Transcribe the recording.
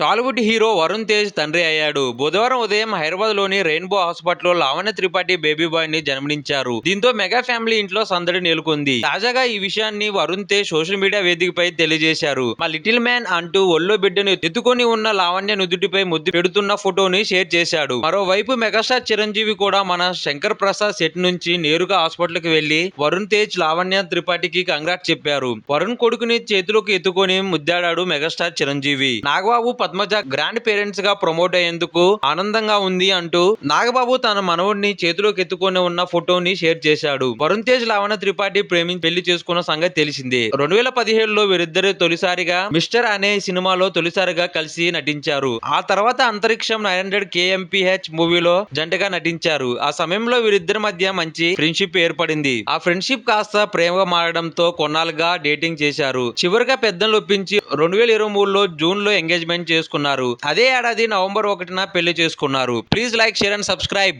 Tollywood hero Varun Tej తండ్రి అయ్యాడు. బుధవారం ఉదయం హైదరాబాద్లోని రెయిన్బో హాస్పిటల్లో లావణ్య త్రిపాఠి బేబీ బాయ్ని జన్మనించారు. దీంతో మెగా ఫ్యామిలీ ఇంట్లో సందడి నెలకొంది. తాజాగా ఈ విషయాన్ని వరుణ్ తేజ్ సోషల్ మీడియా వేదికపై తెలియజేశారు. మా లిటిల్ మ్యాన్ అంటూ ఒళ్ళో బిడ్డను ఎత్తుకొని ఉన్న లావణ్య నుదుటిపై ముద్దు పెడుతున్న ఫోటోని షేర్ చేశాడు. మరోవైపు మెగాస్టార్ చిరంజీవి కూడా మన శంకర్ ప్రసాద్ సెట్ నుంచి నేరుగా హాస్పిటల్కి వెళ్ళి వరుణ్ తేజ్ లావణ్య త్రిపాఠికి కంగ్రాట్ చెప్పారు. వరుణ్ కొడుకుని చేతిలోకి ఎత్తుకొని ముద్దాడాడు మెగాస్టార్ చిరంజీవి. నాగబాబు పద్మజ గ్రాండ్ పేరెంట్స్గా ప్రమోట్ అయ్యేందుకు ఆనందంగా ఉంది అంటూ నాగబాబు తన మనవడిని చేతిలోకి ఎత్తుకొని ఉన్న ఫోటోని షేర్ చేశాడు. వరుణ్ తేజ్ లావణ త్రిపాఠి ప్రేమి పెళ్ళి చేసుకున్న సంగతి తెలిసిందే. రెండు వేల పదిహేడులో వీరిద్దరు తొలిసారిగా మిస్టర్ అనే సినిమాలో తొలిసారిగా కలిసి నటించారు. ఆ తర్వాత అంతరిక్షం నైన్ హండ్రెడ్ కేఎంపీహెచ్ మూవీలో జంటగా నటించారు. ఆ సమయంలో వీరిద్దరి మధ్య మంచి ఫ్రెండ్షిప్ ఏర్పడింది. ఆ ఫ్రెండ్షిప్ కాస్త ప్రేమగా మారడంతో కొన్నాళ్ళుగా డేటింగ్ చేశారు. చివరిగా పెద్దలు ఒప్పించి రెండు వేల ఇరవై మూడులో జూన్లో ఎంగేజ్మెంట్ చేసుకున్నారు. అదే ఏడాది నవంబర్ ఒకటిన పెళ్ళి చేసుకున్నారు. Please like share and subscribe.